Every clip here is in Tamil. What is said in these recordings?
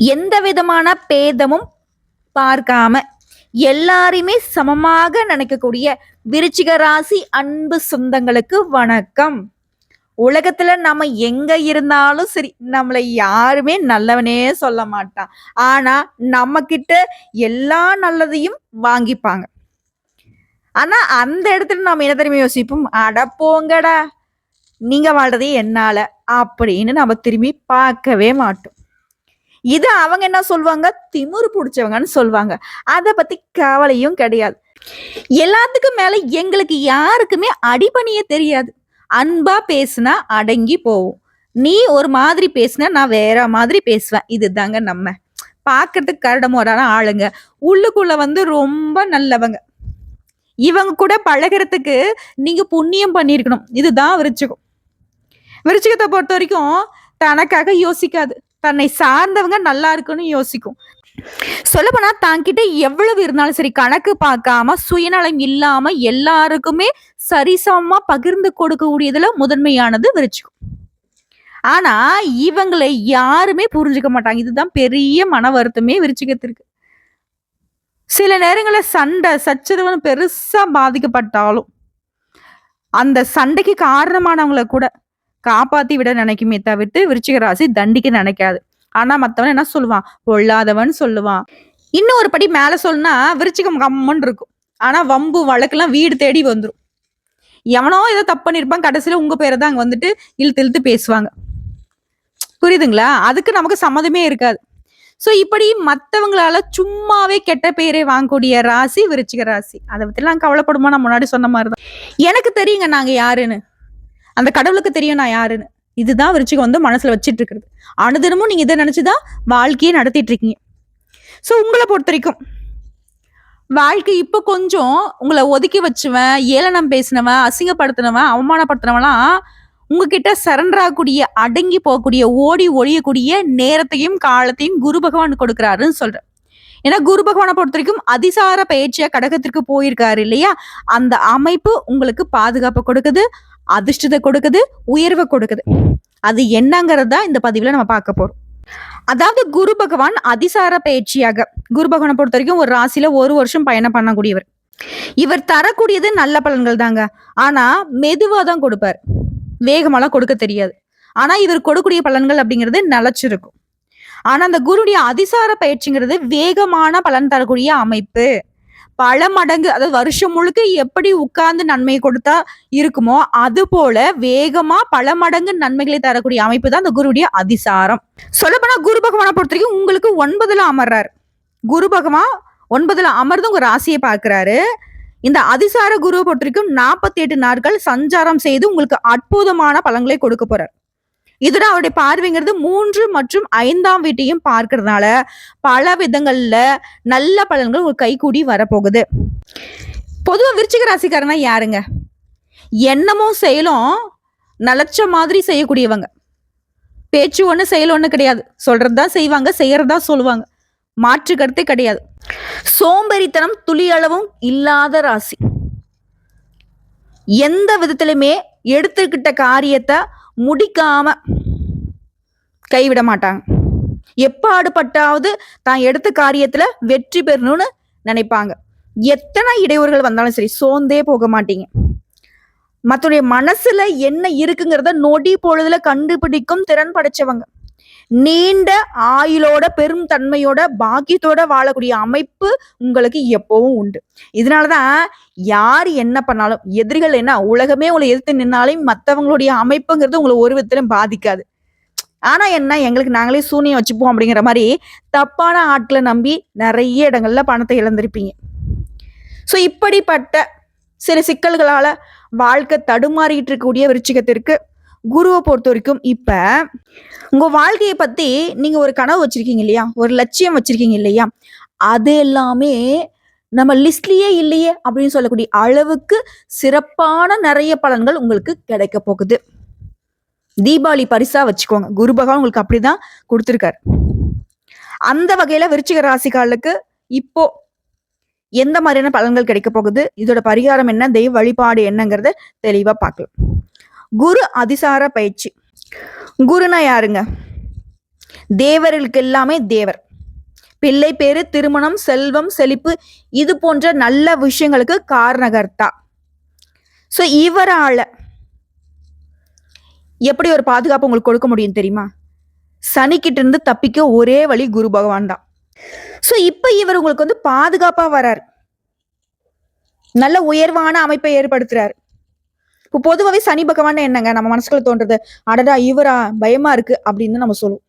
எந்த விதமான பேதமும் பார்க்காம எல்லாரையுமே சமமாக நினைக்கக்கூடிய விருச்சிக ராசி அன்பு சொந்தங்களுக்கு வணக்கம். உலகத்துல நம்ம எங்க இருந்தாலும் சரி நம்மளை யாருமே நல்லவனே சொல்ல மாட்டான். ஆனா நம்ம கிட்ட எல்லா நல்லதையும் வாங்கிப்பாங்க. ஆனா அந்த இடத்துல நம்ம என்ன தெரியுமா யோசிப்போம்? அட போங்கடா நீங்க வாழ்றதே என்னால அப்படின்னு நம்ம திரும்பி பார்க்கவே மாட்டோம். இது அவங்க என்ன சொல்லுவாங்க திமிரு பிடிச்சவங்கன்னு சொல்லுவாங்க அதை பத்தி கவலையும் கிடையாது. எல்லாத்துக்கும் மேல எங்களுக்கு யாருக்குமே அடிபணியே தெரியாது. அன்பா பேசுனா அடங்கி போவோம் நீ ஒரு மாதிரி பேசுனா நான் வேற மாதிரி பேசுவேன். இதுதாங்க நம்ம. பார்க்கறதுக்கு கரடமோடான ஆளுங்க. உள்ளுக்குள்ள வந்து ரொம்ப நல்லவங்க. இவங்க கூட பழகுறதுக்கு நீங்க புண்ணியம் பண்ணியிருக்கணும். இதுதான் விருச்சிகம். விருச்சிகத்தை பொறுத்த வரைக்கும் தனக்காக யோசிக்காது. தன்னை சார்ந்தவங்க நல்லா இருக்குன்னு யோசிக்கும். சொல்லப்போனா தாங்கிட்ட எவ்வளவு இருந்தாலும் சரி கணக்கு பார்க்காம சுயநலம் இல்லாம எல்லாருக்குமே சரிசமமா பகிர்ந்து கொடுக்கக்கூடியதுல முதன்மையானது விருச்சிகம். ஆனா இவங்களை யாருமே புரிஞ்சுக்க மாட்டாங்க. இதுதான் பெரிய மன வருத்தமே விருச்சிகத்திற்கு. சில நேரங்களில் சண்டை சச்சரவுன்னு பெருசா பாதிக்கப்பட்டாலும் அந்த சண்டைக்கு காரணமானவங்கள கூட காப்பாத்தி விட நினைக்குமே தவிர்த்து விருச்சிக ராசி தண்டிக்க நினைக்காது. ஆனா மத்தவன் என்ன சொல்லுவான்? பொல்லாதவன் சொல்லுவான். இன்னும் ஒரு படி மேல சொல்லுனா விருச்சிகம் கம்மன் இருக்கும். ஆனா வம்பு வழக்கெல்லாம் வீடு தேடி வந்துடும் எவனோ ஏதோ தப்பு பண்ணிருப்பான். கடைசியில உங்க பேரை தான் அங்க வந்துட்டு இழுத்து இழுத்து பேசுவாங்க. புரியுதுங்களா? அதுக்கு நமக்கு சம்மதமே இருக்காது. ஸோ இப்படி மற்றவங்களால சும்மாவே கெட்ட பேரை வாங்கக்கூடிய ராசி விருச்சிக ராசி. அதை பற்றிலாம் கவலைப்படுமா? நான் முன்னாடி சொன்ன மாதிரிதான். எனக்கு தெரியுங்க நாங்கள் யாருன்னு. அந்த கடவுளுக்கு தெரியும் நான் யாருன்னு. இதுதான் விருச்சிகம் வந்து மனசுல வச்சிட்டு இருக்கிறது அனுதினமும் நீங்க இதை நினைச்சுதான் வாழ்க்கையை நடத்திட்டு இருக்கீங்க ஸோ உங்களை பொறுத்த வரைக்கும் வாழ்க்கை இப்போ கொஞ்சம் உங்களை ஒதுக்கி வச்சுவன் ஏளனம் பேசினவன் அசிங்கப்படுத்தினவன் அவமானப்படுத்தினவன்லாம் உங்ககிட்ட சரண்டர் ஆகக்கூடிய அடங்கி போகக்கூடிய ஓடி ஒழியக்கூடிய நேரத்தையும் காலத்தையும் குரு பகவான் கொடுக்குறாருன்னு சொல்றேன். ஏன்னா குரு பகவானை பொறுத்த வரைக்கும் அதிசார பயிற்சியா கடகத்திற்கு போயிருக்காரு இல்லையா? அந்த அமைப்பு உங்களுக்கு பாதுகாப்பு கொடுக்குது. அதிர்ஷ்டத்தை கொடுக்குது உயர்வை கொடுக்குது. அது என்னங்கிறது தான் இந்த பதிவில் நம்ம பார்க்க போகிறோம் அதாவது குரு பகவான் அதிசார பயிற்சியாக குரு பகவானை பொறுத்த வரைக்கும் ஒரு ராசியில ஒரு வருஷம் பயணம் பண்ணக்கூடியவர். இவர் தரக்கூடியது நல்ல பலன்கள் தாங்க. ஆனா மெதுவா தான் கொடுப்பார். வேகமெல்லாம் கொடுக்க தெரியாது. ஆனா இவர் கொடுக்கக்கூடிய பலன்கள் அப்படிங்கிறது நிலச்சிருக்கும். ஆனா அந்த குருடைய அதிசார பயிற்சிங்கிறது வேகமான பலன் தரக்கூடிய அமைப்பு. பல மடங்கு அதாவது வருஷம் முழுக்க எப்படி உட்கார்ந்து நன்மையை கொடுத்தா இருக்குமோ அது போல வேகமா பல மடங்கு நன்மைகளை தரக்கூடிய அமைப்பு தான் அந்த குருவுடைய அதிசாரம். சொல்லப்போனா குரு பகவானை பொறுத்த வரைக்கும் உங்களுக்கு ஒன்பதுல அமர்றாரு. குரு பகவான் ஒன்பதுல அமர்ந்து உங்க ராசியை பார்க்கிறாரு. இந்த அதிசார குருவை பொறுத்த வரைக்கும் நாற்பத்தி எட்டு நாட்கள் சஞ்சாரம் செய்து உங்களுக்கு அற்புதமான பலங்களை கொடுக்க போறார். இதோட அவருடைய பார்வைங்கிறது. மூன்று மற்றும் ஐந்தாம் வீட்டையும் பார்க்கறதுனால பல விதங்கள்ல நல்ல பலன்கள் ஒரு கைகூடி வரப்போகுது. பொதுவாக விருச்சிக ராசிக்காரனா யாருங்க? எண்ணமும் செயலும் நலச்ச மாதிரி செய்யக்கூடியவங்க. பேச்சு ஒன்று செயல் ஒன்று கிடையாது. சொல்றதுதான் செய்வாங்க செய்யறதா சொல்லுவாங்க. மாற்று கருத்தே கிடையாது. சோம்பேறித்தனம் துளி அளவும் இல்லாத ராசி. எந்த விதத்திலுமே எடுத்துக்கிட்ட காரியத்தை முடிக்காம கைவிட மாட்டாங்க எப்பாடுபட்டாவது தான் எடுத்த காரியத்துல வெற்றி பெறணும்னு நினைப்பாங்க. எத்தனை இடையூறுகள் வந்தாலும் சரி சோர்ந்தே போக மாட்டீங்க. மத்தவடைய மனசுல என்ன இருக்குங்கிறத நொடி பொழுதுல கண்டுபிடிக்கும் திறன் படைச்சவங்க. நீண்ட ஆயுளோட பெரும் தன்மையோட பாக்கியத்தோட வாழக்கூடிய அமைப்பு உங்களுக்கு எப்பவும் உண்டு. இதனாலதான் யார் என்ன பண்ணாலும் எதிரிகள் என்ன உலகமே உங்களை எதிர்த்து நின்னாலும் மற்றவங்களுடைய அமைப்புங்கிறது உங்களை ஒரு விதத்திலும் பாதிக்காது. ஆனா என்ன எங்களுக்கு நாங்களே சூனியம் வச்சுப்போம் அப்படிங்கிற மாதிரி தப்பான ஆட்களை நம்பி நிறைய இடங்கள்ல பணத்தை இழந்திருப்பீங்க. ஸோ இப்படிப்பட்ட சில சிக்கல்களால வாழ்க்கை தடுமாறிட்டு இருக்கக்கூடிய விருச்சிகத்திற்கு குருவை பொறுத்த வரைக்கும் இப்ப உங்க வாழ்க்கையை பத்தி நீங்க ஒரு கனவு வச்சிருக்கீங்க இல்லையா? ஒரு லட்சியம் வச்சிருக்கீங்க இல்லையா? அது எல்லாமே நம்ம லிஸ்ட்லயே இல்லையே அப்படின்னு சொல்லக்கூடிய அளவுக்கு சிறப்பான நிறைய பலன்கள் உங்களுக்கு கிடைக்க போகுது. தீபாவளி பரிசா வச்சுக்கோங்க. குரு பகவான் உங்களுக்கு அப்படிதான் கொடுத்துருக்காரு. அந்த வகையில விருச்சிக ராசிகாலுக்கு இப்போ எந்த மாதிரியான பலன்கள் கிடைக்க போகுது? இதோட பரிகாரம் என்ன? தெய்வ வழிபாடு என்னங்கிறத தெளிவா பார்க்கலாம். குரு அதிசார பயிற்சி. குருனா யாருங்க? தேவர்களுக்கு எல்லாமே தேவர். பிள்ளை பேரு திருமணம் செல்வம் செழிப்பு இது போன்ற நல்ல விஷயங்களுக்கு காரணகர்த்தா. ஸோ இவரால எப்படி ஒரு பாதுகாப்பு உங்களுக்கு கொடுக்க முடியும் தெரியுமா? சனிக்கிட்ட இருந்து தப்பிக்க ஒரே வழி குரு பகவான் தான். ஸோ இப்போ இவர் உங்களுக்கு வந்து பாதுகாப்பாக வரார். நல்ல உயர்வான அமைப்பை ஏற்படுத்துறாரு. இப்போ பொதுவாகவே சனி பகவான் என்னங்க? நம்ம மனசுக்குள்ள தோன்றது அடடா இவரா பயமா இருக்கு அப்படின்னு நம்ம சொல்லுவோம்.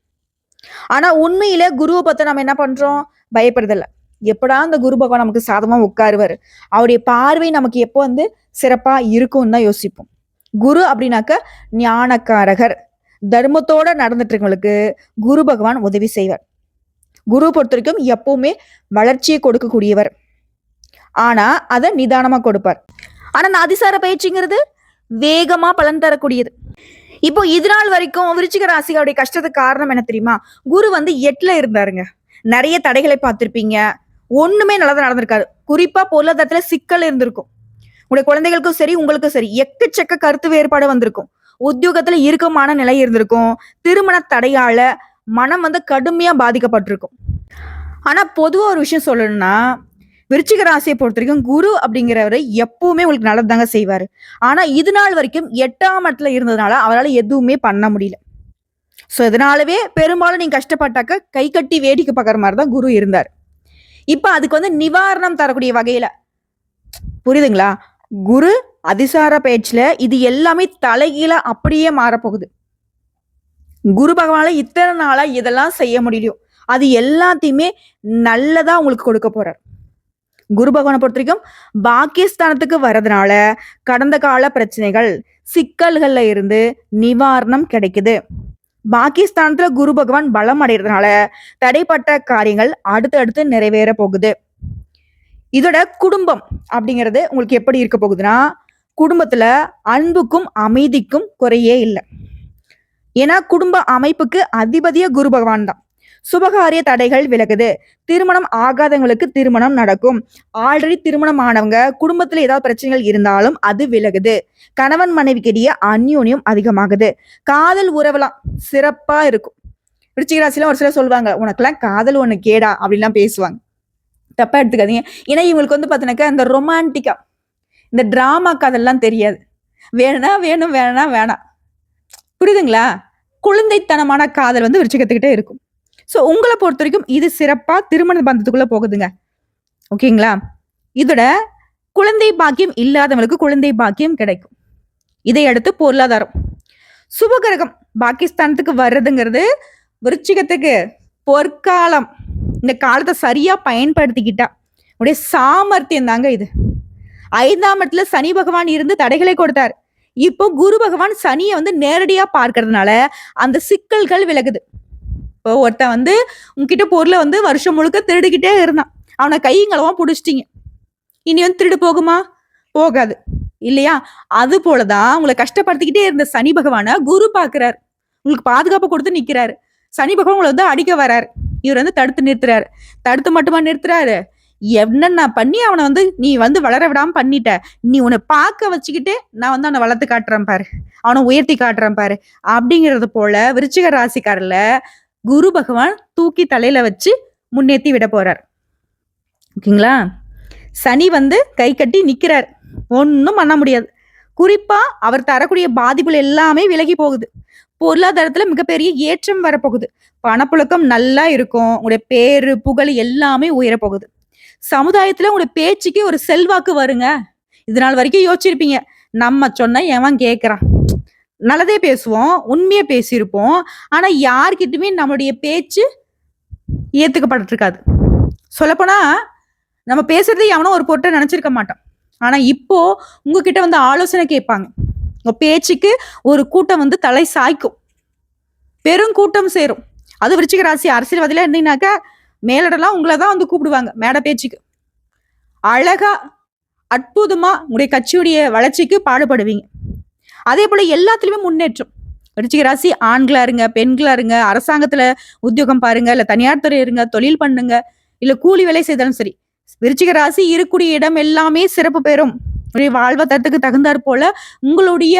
ஆனா உண்மையில குருவை பார்த்து நம்ம என்ன பண்றோம்? பயப்படுறதில்ல. எப்படா அந்த குரு பகவான் நமக்கு சாதமா உட்காருவாரு? அவருடைய பார்வை நமக்கு எப்போ வந்து சிறப்பா இருக்கும்னு தான் யோசிப்போம். குரு அப்படின்னாக்க ஞானக்காரகர். தர்மத்தோட நடந்துட்டு இருக்கவங்களுக்கு குரு பகவான் உதவி செய்வார். குரு பொறுத்த வரைக்கும் எப்பவுமே வளர்ச்சியை கொடுக்கக்கூடியவர். ஆனா அதை நிதானமா கொடுப்பார். ஆனா இந்த அதிசார பயிற்சிங்கிறது வேகமா பலன் தரக்கூடியது. இப்போ இது நாள் வரைக்கும் விருச்சிக ராசிகளுடைய கஷ்டத்துக்கு காரணம் என்ன தெரியுமா? குரு வந்து எட்டுல இருந்தாருங்க. நிறைய தடைகளை பார்த்திருப்பீங்க. ஒண்ணுமே நல்லதா நடந்திருக்காரு குறிப்பா பொருளாதாரத்துல சிக்கல் இருந்திருக்கும். உங்களுடைய குழந்தைகளுக்கும் சரி உங்களுக்கும் சரி எக்கச்சக்க கருத்து வேறுபாடு வந்திருக்கும். உத்தியோகத்துல இறுக்கமான நிலை இருந்திருக்கும். திருமண தடையால மனம் வந்து கடுமையா பாதிக்கப்பட்டிருக்கும். ஆனா பொதுவா ஒரு விஷயம் சொல்லணும்னா விருச்சிக ராசியை பொறுத்த வரைக்கும் குரு அப்படிங்கிறவர் எப்பவுமே உங்களுக்கு நல்லதாங்க செய்வாரு. ஆனா இது நாள் வரைக்கும் எட்டாம் இடத்துல இருந்ததுனால அவரால் எதுவுமே பண்ண முடியல. ஸோ இதனாலவே பெரும்பாலும் நீங்க கஷ்டப்பட்டாக்க கை கட்டி வேடிக்கை பார்க்குற மாதிரி தான் குரு இருந்தார். இப்போ அதுக்கு வந்து நிவாரணம் தரக்கூடிய வகையில புரியுதுங்களா? குரு அதிசார பயிற்சியில இது எல்லாமே தலைகீழ அப்படியே மாறப்போகுது. குரு பகவான இத்தனை நாளா இதெல்லாம் செய்ய முடியலையோ அது எல்லாத்தையுமே நல்லதா உங்களுக்கு கொடுக்க போறார். குரு பகவானை பொறுத்த வரைக்கும் பாக்கியஸ்தானத்துக்கு வர்றதுனால கடந்த கால பிரச்சனைகள் சிக்கல்கள்ல இருந்து நிவாரணம் கிடைக்குது. பாகிஸ்தானத்துல குரு பகவான் பலம் அடைகிறதுனால தடைப்பட்ட காரியங்கள் அடுத்து அடுத்து நிறைவேற போகுது. இதோட குடும்பம் அப்படிங்கிறது உங்களுக்கு எப்படி இருக்க போகுதுன்னா குடும்பத்துல அன்புக்கும் அமைதிக்கும் குறையே இல்லை. ஏன்னா குடும்ப அமைப்புக்கு அதிபதிய குரு பகவான் தான். சுபகாரிய தடைகள் விலகுது. திருமணம் ஆகாதவங்களுக்கு திருமணம் நடக்கும். ஆல்ரெடி திருமணம் ஆனவங்க குடும்பத்தில் ஏதாவது பிரச்சனைகள் இருந்தாலும் அது விலகுது. கணவன் மனைவிக்கிடையே அந்யோன்யம் அதிகமாகுது. காதல் உறவெல்லாம் சிறப்பா இருக்கும். ரிச்சிகராசிலாம் ஒரு சிலர் சொல்லுவாங்க உனக்கெல்லாம் காதல் ஒன்று கேடா அப்படிலாம் பேசுவாங்க. தப்பா எடுத்துக்காதீங்க. ஏன்னா இவங்களுக்கு வந்து பார்த்தீங்கன்னாக்கா இந்த ரொமான்டிக்கா இந்த டிராமா காதல்லாம் தெரியாது. வேணும்னா வேணும் வேணா வேணாம். புரியுதுங்களா? குழந்தைத்தனமான காதல் வந்து விருச்சிகத்துக்கிட்டே இருக்கும். ஸோ உங்களை பொறுத்த வரைக்கும் இது சிறப்பாக திருமண பந்தத்துக்குள்ளே போகுதுங்க. ஓகேங்களா? இதோட குழந்தை பாக்கியம் இல்லாதவங்களுக்கு குழந்தை பாக்கியம் கிடைக்கும். இதையடுத்து பொருளாதாரம். சுபகிரகம் பாகிஸ்தானத்துக்கு வர்றதுங்கிறது விருச்சிகத்துக்கு பொற்காலம். இந்த காலத்தை சரியாக பயன்படுத்திக்கிட்டா. உடைய சாமர்த்தியம் தாங்க இது. ஐந்தாம் இடத்துல சனி பகவான் இருந்து தடைகளை கொடுத்தார். இப்போ குரு பகவான் சனியை வந்து நேரடியாக பார்க்கறதுனால அந்த சிக்கல்கள் விலகுது. இப்போ ஒருத்தன் வந்து உங்ககிட்ட பொருளை வந்து வருஷம் முழுக்க திருடிக்கிட்டே இருந்தான். அவனை கையங்களவா பிடிச்சிட்டீங்க. இனி வந்து திருடு போகுமா? போகாது. இல்லையா? அது போலதான் உங்களை கஷ்டப்படுத்திக்கிட்டே இருந்த சனி பகவானை குரு பாக்குறாரு உங்களுக்கு பாதுகாப்பு கொடுத்து நிக்கிறாரு. சனி பகவான் உங்களை வந்து அடிக்க வராரு. இவர் வந்து தடுத்து நிறுத்துறாரு. தடுத்து மட்டுமா நிறுத்துறாரு? என்னென்ன பண்ணி அவனை வந்து நீ வந்து வளர விடாம பண்ணிட்ட? நீ உன்னை பார்க்க வச்சுக்கிட்டு நான் வந்து அவனை வளர்த்து காட்டுறேன் பாரு. அவனை உயர்த்தி காட்டுறேன் பாரு. அப்படிங்கிறது போல விருச்சிக ராசிக்காரில் குரு பகவான் தூக்கி தலையில வச்சு முன்னேற்றி விட போறார். ஓகேங்களா? சனி வந்து கை கட்டி நிக்கிறார். ஒன்றும் பண்ண முடியாது. குறிப்பா அவர் தரக்கூடிய பாதிப்புகள் எல்லாமே விலகி போகுது. பொருளாதாரத்துல மிகப்பெரிய ஏற்றம் வரப்போகுது. பணப்புழக்கம் நல்லா இருக்கும். உங்களுடைய பேரு புகழ் எல்லாமே உயரப்போகுது சமுதாயத்துல உங்களுடைய பேச்சுக்கே ஒரு செல்வாக்கு வருங்க. இது நாள் வரைக்கும் யோசிச்சிருப்பீங்க. நம்ம சொன்னா எவன் கேட்கறான் நல்லதே பேசுவோம் உண்மையை பேசியிருப்போம். ஆனால் யார்கிட்டயுமே நம்மளுடைய பேச்சு ஏற்றுக்கப்பட்டிருக்காது சொல்லப்போனால் நம்ம பேசுறது எவனோ ஒரு பொருட்டை நினச்சிருக்க மாட்டோம் ஆனால் இப்போ உங்ககிட்ட வந்து ஆலோசனை கேட்பாங்க. உங்கள் பேச்சுக்கு ஒரு கூட்டம் வந்து தலை சாய்க்கும். பெரும் கூட்டம் சேரும். அது விருச்சிக ராசி அரசியல்வாதியில் இருந்தீங்கன்னாக்கா மேலிடலாம் உங்களை தான் வந்து கூப்பிடுவாங்க மேடை பேச்சுக்கு. அழகா அற்புதமாக உங்களுடைய கட்சியுடைய வளர்ச்சிக்கு பாடுபடுவீங்க. அதே போல் எல்லாத்துலேயுமே முன்னேற்றம். விருச்சிக ராசி ஆண்களா இருங்க பெண்களா இருங்க அரசாங்கத்துல உத்தியோகம் பாருங்க இல்ல தனியார் துறை இருங்க தொழில் பண்ணுங்க இல்ல கூலி வேலை செய்தாலும் சரி. விருச்சிக ராசி இருக்கக்கூடிய இடம் எல்லாமே சிறப்பு பெறும். உங்களுடைய வாழ்வாதாரத்துக்கு தகுந்தாற் போல உங்களுடைய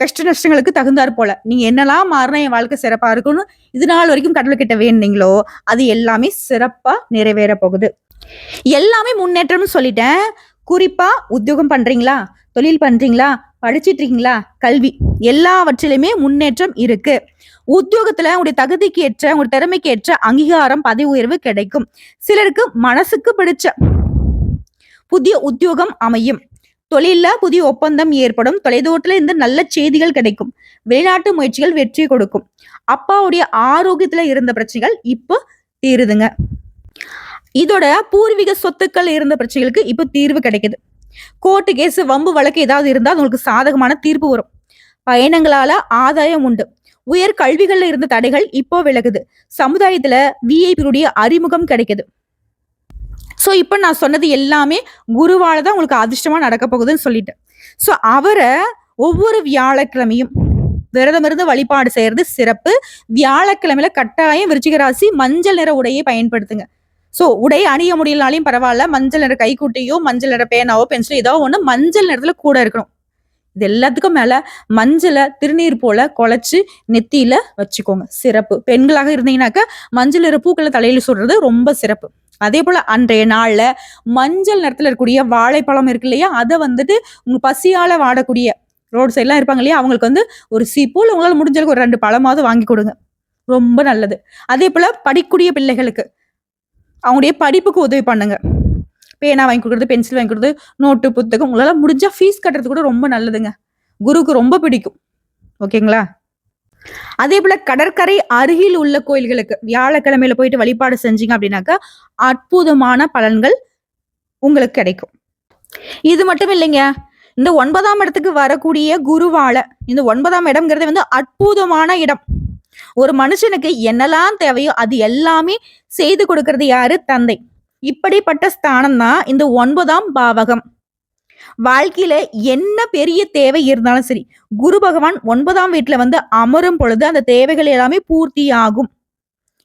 கஷ்ட நஷ்டங்களுக்கு தகுந்தாற் போல. நீங்க என்னெல்லாம் மாறினா என் வாழ்க்கை சிறப்பா இருக்கும்னு இது நாள் வரைக்கும் கடவுள் கிட்ட வேணுங்களோ அது எல்லாமே சிறப்பா நிறைவேற போகுது. எல்லாமே முன்னேற்றம்னு சொல்லிட்டேன். குறிப்பா உத்தியோகம் பண்றீங்களா? தொழில் பண்றீங்களா? படிச்சிட்டு இருக்கீங்களா கல்வி. எல்லாவற்றிலுமே முன்னேற்றம் இருக்கு. உத்தியோகத்துல உங்களுடைய தகுதிக்கு ஏற்ற உங்களுடைய திறமைக்கு ஏற்ற அங்கீகாரம் பதவி உயர்வு கிடைக்கும். சிலருக்கு மனசுக்கு பிடிச்ச புதிய உத்தியோகம் அமையும். தொழில புதிய ஒப்பந்தம் ஏற்படும். தொலைதூரத்துல இருந்து நல்ல செய்திகள் கிடைக்கும். வெளிநாட்டு முயற்சிகள் வெற்றி கொடுக்கும். அப்பாவுடைய ஆரோக்கியத்துல இருந்த பிரச்சனைகள் இப்போ தீருதுங்க. இதோட பூர்வீக சொத்துக்கள் இருந்த பிரச்சனைகளுக்கு இப்போ தீர்வு கிடைக்குது. கோர்ட்டு கேஸ் வம்பு வழக்கு ஏதாவது இருந்தால் உங்களுக்கு சாதகமான தீர்ப்பு வரும். பயணங்களால ஆதாயம் உண்டு. உயர் கல்விகள்ல இருந்த தடைகள் இப்போ விலகுது. சமுதாயத்துல விஐபியுடைய அறிமுகம் கிடைக்குது. ஸோ இப்போ நான் சொன்னது எல்லாமே குருவால தான் உங்களுக்கு அதிர்ஷ்டமா நடக்க போகுதுன்னு சொல்லிட்டேன் ஸோ அவரை ஒவ்வொரு வியாழக்கிழமையும் விரதம் இருந்து வழிபாடு செய்யறது சிறப்பு. வியாழக்கிழமையில கட்டாயம் விருச்சிக ராசி மஞ்சள் நிற உடையை பயன்படுத்துங்க. ஸோ உடை அணிய முடியலனாலையும் பரவாயில்ல. மஞ்சள் நிற கைக்குட்டியோ மஞ்சள் நிற பேனாவோ பென்சிலோ ஏதோ ஒன்று மஞ்சள் நிறத்துல கூட இருக்கணும். இது எல்லாத்துக்கும் மேல மஞ்சளை திருநீர் போல குழைச்சு நெத்தியில வச்சுக்கோங்க. சிறப்பு. பெண்களாக இருந்தீங்கன்னாக்கா மஞ்சள் நிற பூக்களை தலையில சுடுறது ரொம்ப சிறப்பு. அதே போல அன்றைய நாள்ல மஞ்சள் நிறத்துல இருக்கக்கூடிய வாழைப்பழம் இருக்கு இல்லையா? அதை வந்துட்டு உங்க பசியால வாடக்கூடிய ரோடு சைட்லாம் இருப்பாங்க இல்லையா? அவங்களுக்கு வந்து ஒரு சீப்போ உங்களால் முடிஞ்சளவுக்கு ஒரு ரெண்டு பழமாவது வாங்கி கொடுங்க. ரொம்ப நல்லது. அதே போல படிக்கக்கூடிய பிள்ளைகளுக்கு அவங்களுடைய படிப்புக்கு உதவி பண்ணுங்க. பேனா வாங்கி கொடுக்குறது பென்சில் வாங்கி கொடுக்குறது நோட்டு புத்தகம். உங்களால் முடிஞ்சால் ஃபீஸ் கட்டுறது கூட ரொம்ப நல்லதுங்க. குருவுக்கு ரொம்ப பிடிக்கும். ஓகேங்களா? அதே போல கடற்கரை அருகில் உள்ள கோயில்களுக்கு வியாழக்கிழமையில போயிட்டு வழிபாடு செஞ்சீங்க அப்படின்னாக்கா அற்புதமான பலன்கள் உங்களுக்கு கிடைக்கும். இது மட்டும் இல்லைங்க. இந்த ஒன்பதாம் இடத்துக்கு வரக்கூடிய குருவால இந்த ஒன்பதாம் இடம்ங்கிறது வந்து அற்புதமான இடம். ஒரு மனுஷனுக்கு என்னெல்லாம் தேவையோ அது எல்லாமே செய்து கொடுக்கறது யாரு? தந்தை. இப்படிப்பட்ட ஸ்தானம் தான் இந்த ஒன்பதாம் பாவகம். வாழ்க்கையில என்ன பெரிய தேவை இருந்தாலும் சரி குரு பகவான் ஒன்பதாம் வீட்டுல வந்து அமரும் பொழுது அந்த தேவைகள் எல்லாமே பூர்த்தி ஆகும்.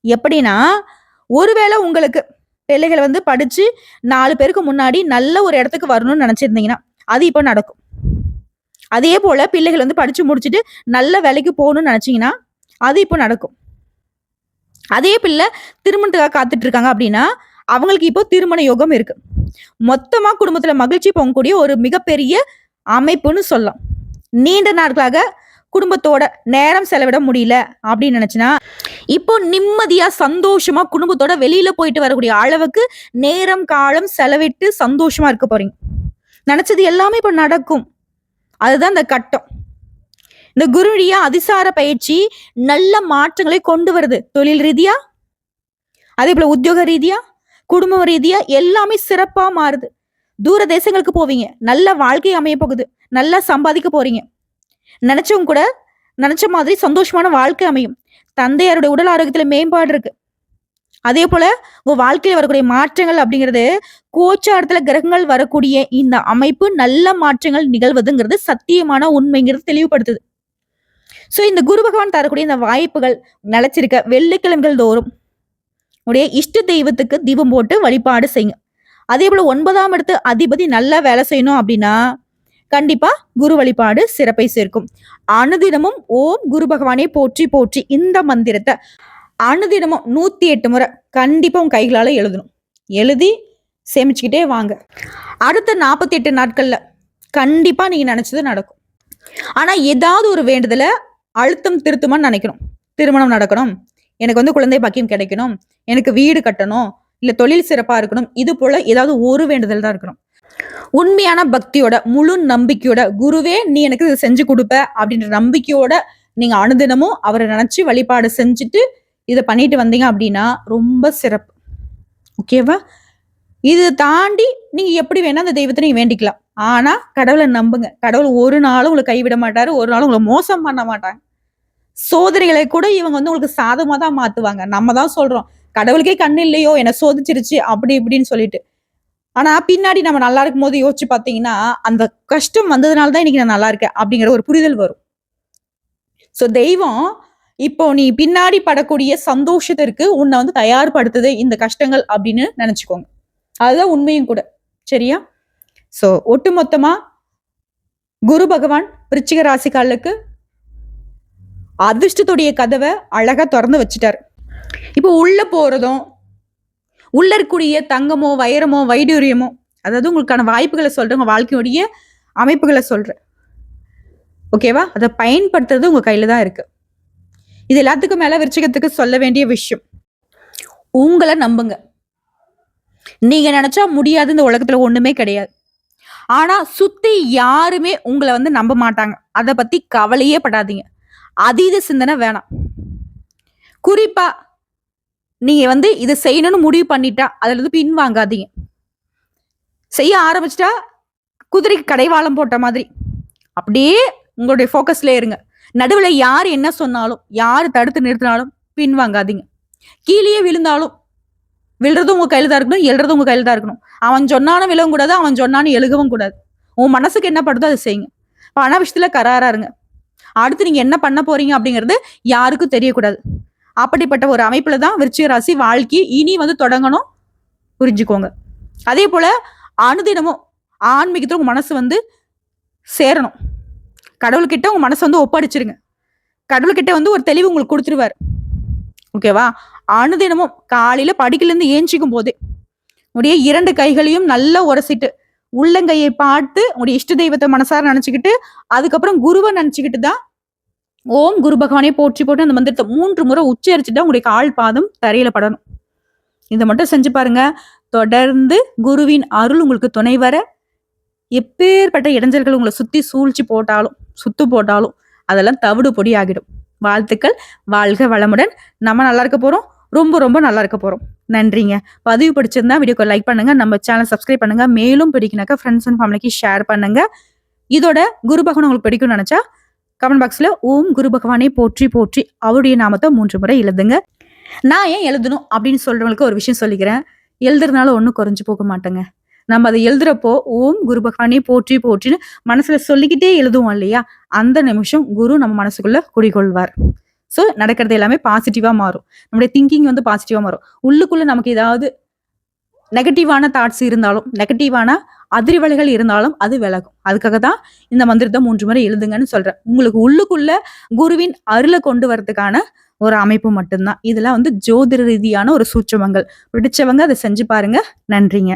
எப்படின்னா ஒருவேளை உங்களுக்கு பிள்ளைகளை வந்து படிச்சு நாலு பேருக்கு முன்னாடி நல்ல ஒரு இடத்துக்கு வரணும்னு நினைச்சிருந்தீங்கன்னா அது இப்போ நடக்கும். அதே போல பிள்ளைகள் வந்து படிச்சு முடிச்சுட்டு நல்ல வேலைக்கு போகணும்னு நினைச்சீங்கன்னா அது இப்போ நடக்கும். அதே பிள்ளை திருமணத்துக்காக காத்துட்டு இருக்காங்க அப்படின்னா அவங்களுக்கு இப்போ திருமண யோகம் இருக்கு. மொத்தமா குடும்பத்துல மகிழ்ச்சி போகக்கூடிய ஒரு மிகப்பெரிய அமைப்புன்னு சொல்லலாம். நீண்ட நாட்களாக குடும்பத்தோட நேரம் செலவிட முடியல அப்படின்னு நினைச்சுனா இப்போ நிம்மதியா சந்தோஷமா குடும்பத்தோட வெளியில போயிட்டு வரக்கூடிய அளவுக்கு நேரம் காலம் செலவிட்டு சந்தோஷமா இருக்க போறீங்க. நினைச்சது எல்லாமே இப்ப நடக்கும். அதுதான் இந்த கட்டம். இந்த குருடியா அதிசார பயிற்சி நல்ல மாற்றங்களை கொண்டு வருது. தொழில் ரீதியா? அதே போல உத்தியோக ரீதியா? குடும்ப ரீதியா? எல்லாமே சிறப்பா மாறுது. தூர தேசங்களுக்கு போவீங்க. நல்ல வாழ்க்கை அமைய போகுது. நல்லா சம்பாதிக்க போறீங்க. நினைச்சவங்க கூட நினைச்ச மாதிரி சந்தோஷமான வாழ்க்கை அமையும். தந்தையாருடைய உடல் ஆரோக்கியத்துல மேம்பாடு இருக்கு. அதே போல உங்க வாழ்க்கையில வரக்கூடிய மாற்றங்கள் அப்படிங்கிறது கோச்சாரத்துல கிரகங்கள் வரக்கூடிய இந்த அமைப்பு நல்ல மாற்றங்கள் நிகழ்வதுங்கிறது சத்தியமான உண்மைங்கிறது தெளிவுபடுத்துது. ஸோ இந்த குரு பகவான் தரக்கூடிய இந்த வாய்ப்புகள் நிலச்சிருக்க வெள்ளிக்கிழமைகள் தோறும் உடைய இஷ்ட தெய்வத்துக்கு தீபம் போட்டு வழிபாடு செய்யுங்க. அதே போல ஒன்பதாம் இடத்து அதிபதி நல்லா வேலை செய்யணும் அப்படின்னா கண்டிப்பா குரு வழிபாடு சிறப்பை சேர்க்கும். அனுதினமும் ஓம் குரு பகவானே போற்றி போற்றி இந்த மந்திரத்தை அனுதினமும் நூத்தி எட்டு முறை கண்டிப்பா உங்க கைகளால எழுதணும். எழுதி சேமிச்சுக்கிட்டே வாங்க. அடுத்த நாற்பத்தி எட்டு நாட்கள்ல கண்டிப்பா நீங்க நினைச்சது நடக்கும். ஆனா ஏதாவது ஒரு வேண்டுதலை அழுத்தம் திருத்தமான்னு நினைக்கணும். திருமணம் நடக்கணும். எனக்கு வந்து குழந்தை பாக்கியம் கிடைக்கணும். எனக்கு வீடு கட்டணும். இல்லை தொழில் சிறப்பாக இருக்கணும். இது போல ஏதாவது ஒரு வேண்டுதல் தான் இருக்கணும். உண்மையான பக்தியோட முழு நம்பிக்கையோட குருவே நீ எனக்கு இதை செஞ்சு கொடுப்ப அப்படின்ற நம்பிக்கையோட நீங்க அனுதினமும் அவரை நினைச்சு வழிபாடு செஞ்சுட்டு இதை பண்ணிட்டு வந்தீங்க அப்படின்னா ரொம்ப சிறப்பு. ஓகேவா? இது தாண்டி நீங்க எப்படி வேணா அந்த தெய்வத்தை நீங்க வேண்டிக்கலாம். ஆனா கடவுளை நம்புங்க. கடவுள் ஒரு நாளும் உங்களை கைவிட மாட்டாரு ஒரு நாளும் உங்களை மோசம் பண்ண மாட்டாங்க சோதனைகளை கூட இவங்க வந்து உங்களுக்கு சாதமா தான் மாத்துவாங்க. நம்ம தான் சொல்றோம் கடவுளுக்கே கண்ணு இல்லையோ என்ன சோதிச்சிருச்சு அப்படி இப்படின்னு சொல்லிட்டு. ஆனா பின்னாடி நம்ம நல்லா இருக்கும் போது யோசிச்சு பாத்தீங்கன்னா அந்த கஷ்டம் வந்ததுனால தான் இன்னைக்கு நான் நல்லா இருக்கேன் அப்படிங்கிற ஒரு புரிதல் வரும். சோ தெய்வம் இப்போ நீ பின்னாடி படக்கூடிய சந்தோஷத்திற்கு உன்னை வந்து தயார்படுத்துது இந்த கஷ்டங்கள் அப்படின்னு நினைச்சுக்கோங்க. அதுதான் உண்மையும் கூட. சரியா? ஸோ ஒட்டுமொத்தமாக குரு பகவான் விருச்சிக ராசிக்காலுக்கு அதிர்ஷ்டத்துடைய கதவை அழகாக திறந்து வச்சுட்டார். இப்போ உள்ளே போகிறதும் உள்ள இருக்கக்கூடிய தங்கமோ வைரமோ வைடூரியமோ அதாவது உங்களுக்கான வாய்ப்புகளை சொல்கிறேன் உங்கள் வாழ்க்கையுடைய அமைப்புகளை சொல்கிறேன் ஓகேவா அதை பயன்படுத்துறது உங்கள் கையில் தான் இருக்குது இது எல்லாத்துக்கும் மேலே விருச்சிகத்துக்கு சொல்ல வேண்டிய விஷயம். உங்களை நம்புங்க. நீங்கள் நினச்சா முடியாது இந்த உலகத்தில் ஒன்றுமே கிடையாது. ஆனா சுத்தி யாருமே உங்களை வந்து நம்ப மாட்டாங்க. அதை பத்தி கவலையே படாதீங்க. அதீத சிந்தனை வேணாம். குறிப்பா நீங்க வந்து இதை செய்யணும்னு முடிவு பண்ணிட்டா அதுல இருந்து பின் வாங்காதீங்க. செய்ய ஆரம்பிச்சிட்டா குதிரைக்கு கடைவாளம் போட்ட மாதிரி. அப்படியே உங்களுடைய ஃபோக்கஸ்ல இருங்க. நடுவில் யார் என்ன சொன்னாலும் யார் தடுத்து நிறுத்தினாலும் பின் வாங்காதீங்க. கீழே விழுந்தாலும் விழுறதும் உங்க கையில தான் இருக்கணும் எழுறதும் உங்க கையில தான் இருக்கணும். அவன் சொன்னாலும் விழவும் கூடாது அவன் சொன்னாலும் எழுகவும் கூடாது. உன் மனசுக்கு என்ன படுதோ அதை செய்யுங்க. பண விஷயத்துல கராரா இருங்க. அடுத்து நீங்க என்ன பண்ண போறீங்க அப்படிங்கிறது யாருக்கும் தெரியக்கூடாது. அப்படிப்பட்ட ஒரு அமைப்புல தான் விருச்சிக ராசி வாழ்க்கை இனி வந்து தொடங்கணும். புரிஞ்சுக்கோங்க. அதே போல அனுதினமும் ஆன்மீகத்தில் உங்க மனசு வந்து சேரணும். கடவுள்கிட்ட உங்க மனசை வந்து ஒப்படைச்சிருங்க. கடவுள்கிட்ட வந்து ஒரு தெளிவு உங்களுக்கு கொடுத்துருவாரு. ஓகேவா? அனுதினமும் காலையில படிக்கலேருந்து ஏஞ்சிக்கும் போதே உடைய இரண்டு கைகளையும் நல்லா உரசிட்டு உள்ளங்கையை பார்த்து உடைய இஷ்ட தெய்வத்தை மனசார நினைச்சுக்கிட்டு அதுக்கப்புறம் குருவை நினைச்சுக்கிட்டு தான் ஓம் குரு பகவானே போற்றி போட்டு அந்த மந்திரத்தை மூன்று முறை உச்சரிச்சுட்டா உங்களுடைய கால் பாதம் தரையில படணும். இதை மட்டும் செஞ்சு பாருங்க. தொடர்ந்து குருவின் அருள் உங்களுக்கு துணை வர எப்பேற்பட்ட இடைஞ்சல்கள் உங்களை சுத்தி சூழ்ச்சி போட்டாலும் சுத்து போட்டாலும் அதெல்லாம் தவிடு பொடி ஆகிடும். வாழ்த்துக்கள். வாழ்க வளமுடன். நம்ம நல்லா இருக்க போறோம். ரொம்ப ரொம்ப நல்லா இருக்க போகிறோம் நன்றிங்க. பதிவு பிடிச்சிருந்தா வீடியோக்கு லைக் பண்ணுங்கள் நம்ம சேனல் சப்ஸ்கிரைப் பண்ணுங்கள் மேலும் பிடிக்கினாக்கா ஃப்ரெண்ட்ஸ் அண்ட் ஃபேமிலிக்கு ஷேர் பண்ணுங்கள் இதோட குரு பகவான் உங்களுக்கு பிடிக்கும்னு நினச்சா கமெண்ட் பாக்ஸில் ஓம் குரு பகவானே போற்றி போற்றி அவருடைய நாமத்தை மூன்று முறை எழுதுங்க. நான் ஏன் எழுதணும் அப்படின்னு சொல்கிறவங்களுக்கு ஒரு விஷயம் சொல்லிக்கிறேன். எழுதுறதுனால ஒன்றும் குறைஞ்சு போக மாட்டேங்க. நம்ம அதை எழுதுறப்போ ஓம் குரு பகவானே போற்றி போற்றின்னு மனசுல சொல்லிக்கிட்டே எழுதுவோம் இல்லையா? அந்த நிமிஷம் குரு நம்ம மனசுக்குள்ள குடிகொள்வார். ஸோ நடக்கிறது எல்லாமே பாசிட்டிவாக மாறும். நம்முடைய திங்கிங் வந்து பாசிட்டிவாக மாறும். உள்ளுக்குள்ளே நமக்கு ஏதாவது நெகட்டிவான தாட்ஸ் இருந்தாலும் நெகட்டிவான அதிர்வலைகள் இருந்தாலும் அது விலகும். அதுக்காக தான் இந்த மந்திரத்தை மூன்று முறை எழுதுங்கன்னு சொல்கிறேன் உங்களுக்கு உள்ளுக்குள்ள குருவின் அருளை கொண்டு வரதுக்கான ஒரு அமைப்பு மட்டும்தான். இதெல்லாம் வந்து ஜோதிட ரீதியான ஒரு சூச்சமங்கள் பிடிச்சவங்க அதை செஞ்சு பாருங்க. நன்றிங்க.